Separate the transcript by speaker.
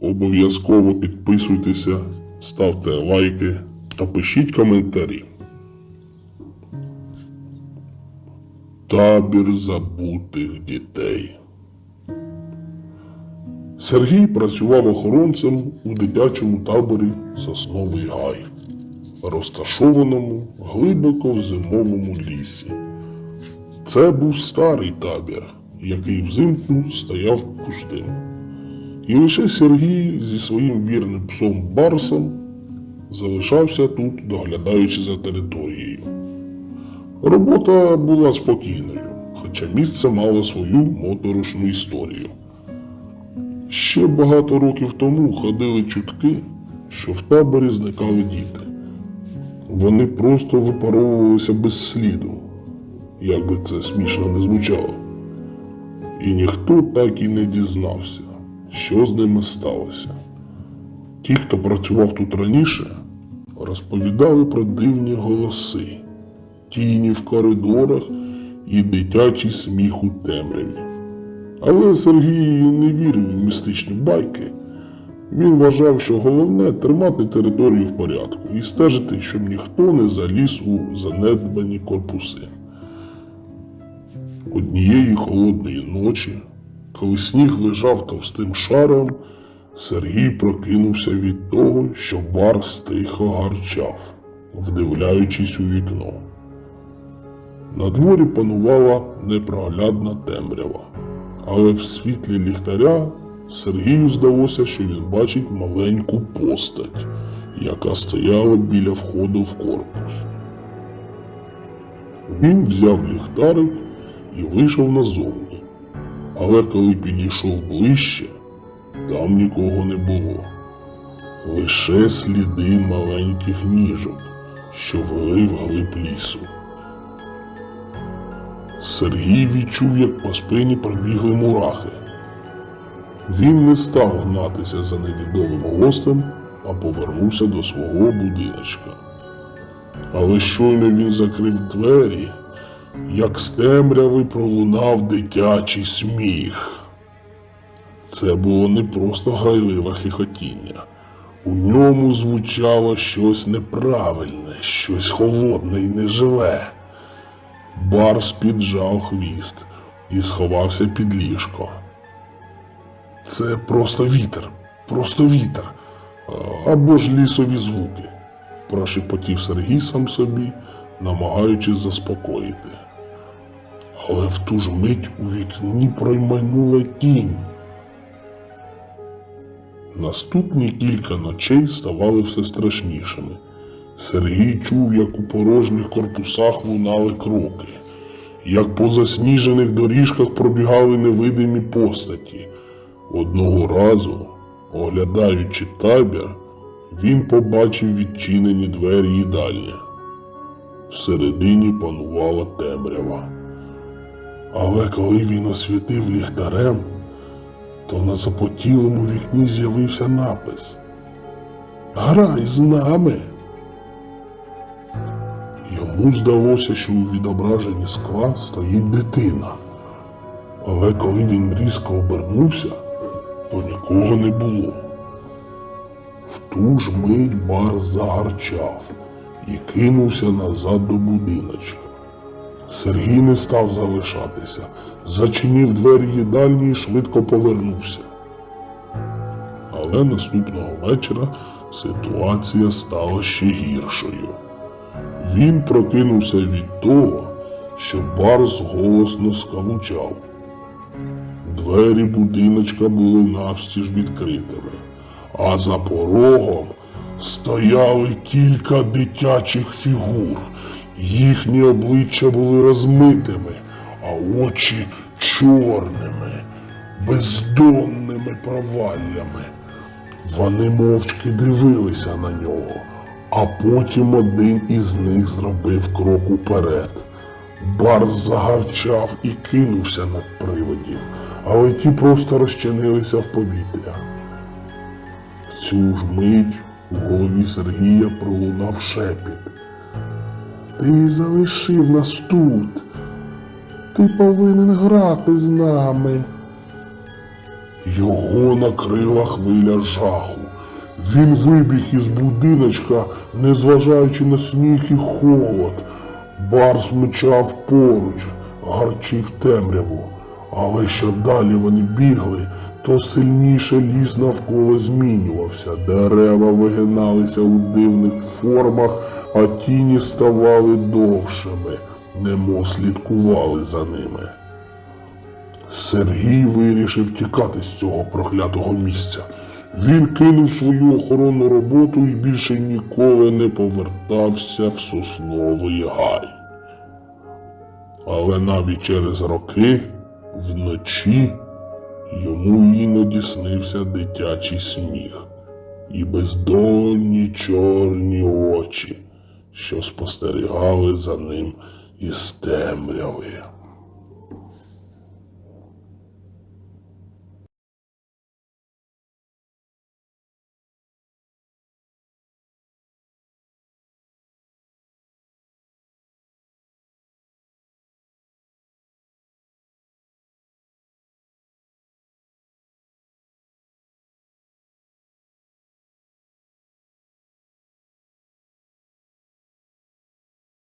Speaker 1: Обов'язково підписуйтеся, ставте лайки та пишіть коментарі. Табір забутих дітей. Сергій працював охоронцем у дитячому таборі Сосновий Гай, розташованому глибоко в зимовому лісі. Це був старий табір, який взимку стояв пустим. І лише Сергій зі своїм вірним псом Барсом залишався тут, доглядаючи за територією. Робота була спокійною, хоча місце мало свою моторошну історію. Ще багато років тому ходили чутки, що в таборі зникали діти. Вони просто випаровувалися без сліду, як би це смішно не звучало. І ніхто так і не дізнався, що з ними сталося. Ті, хто працював тут раніше, розповідали про дивні голоси, тіні в коридорах і дитячий сміх у темряві. Але Сергій не вірив у містичні байки. Він вважав, що головне тримати територію в порядку і стежити, щоб ніхто не заліз у занедбані корпуси. Однієї холодної ночі, коли сніг лежав товстим шаром, Сергій прокинувся від того, що Барс тихо гарчав, вдивляючись у вікно. На дворі панувала непроглядна темрява, але в світлі ліхтаря Сергію здалося, що він бачить маленьку постать, яка стояла біля входу в корпус. Він взяв ліхтарик і вийшов назовні. Але коли підійшов ближче, там нікого не було. Лише сліди маленьких ніжок, що вели вглиб лісу. Сергій відчув, як по спині пробігли мурахи. Він не став гнатися за невідомим гостем, а повернувся до свого будиночка. Але щойно він закрив двері, як з темряви пролунав дитячий сміх. Це було не просто грайливе хихотіння. У ньому звучало щось неправильне, щось холодне і неживе. Барс піджав хвіст і сховався під ліжко. Це просто вітер, просто вітер, або ж лісові звуки, прошепотів Сергій сам собі, намагаючись заспокоїти. Але в ту ж мить у вікні проймайнула тінь. Наступні кілька ночей ставали все страшнішими. Сергій чув, як у порожніх корпусах лунали кроки, як по засніжених доріжках пробігали невидимі постаті. Одного разу, оглядаючи табір, він побачив відчинені двері їдальні. Всередині панувала темрява. Але коли він освітив ліхтарем, то на запотілому вікні з'явився напис Грай з нами. Йому здалося, що у відображенні скла стоїть дитина. Але коли він різко обернувся, то нікого не було. В ту ж мить Барс загарчав і кинувся назад до будиночка. Сергій не став залишатися, зачинив двері їдальні і швидко повернувся. Але наступного вечора ситуація стала ще гіршою. Він прокинувся від того, що Барс голосно скавучав. Двері будиночка були навстіж відкритими, а за порогом стояли кілька дитячих фігур. Їхні обличчя були розмитими, а очі чорними, бездонними проваллями. Вони мовчки дивилися на нього, а потім один із них зробив крок уперед. Барс загарчав і кинувся над привидів, але ті просто розчинилися в повітря. В цю ж мить у голові Сергія пролунав шепіт. Ти залишив нас тут. Ти повинен грати з нами. Його накрила хвиля жаху. Він вибіг із будиночка, незважаючи на сніг і холод. Барс мчав поруч, гарчив темряву. Але що далі вони бігли, то сильніше ліс навколо змінювався. Дерева вигиналися у дивних формах, а тіні ставали довшими, немов слідкували за ними. Сергій вирішив тікати з цього проклятого місця. Він кинув свою охоронну роботу і більше ніколи не повертався в сосновий гай. Але навіть через роки, вночі, йому іноді снився дитячий сміх і бездонні чорні очі, що спостерігали за ним із темряви.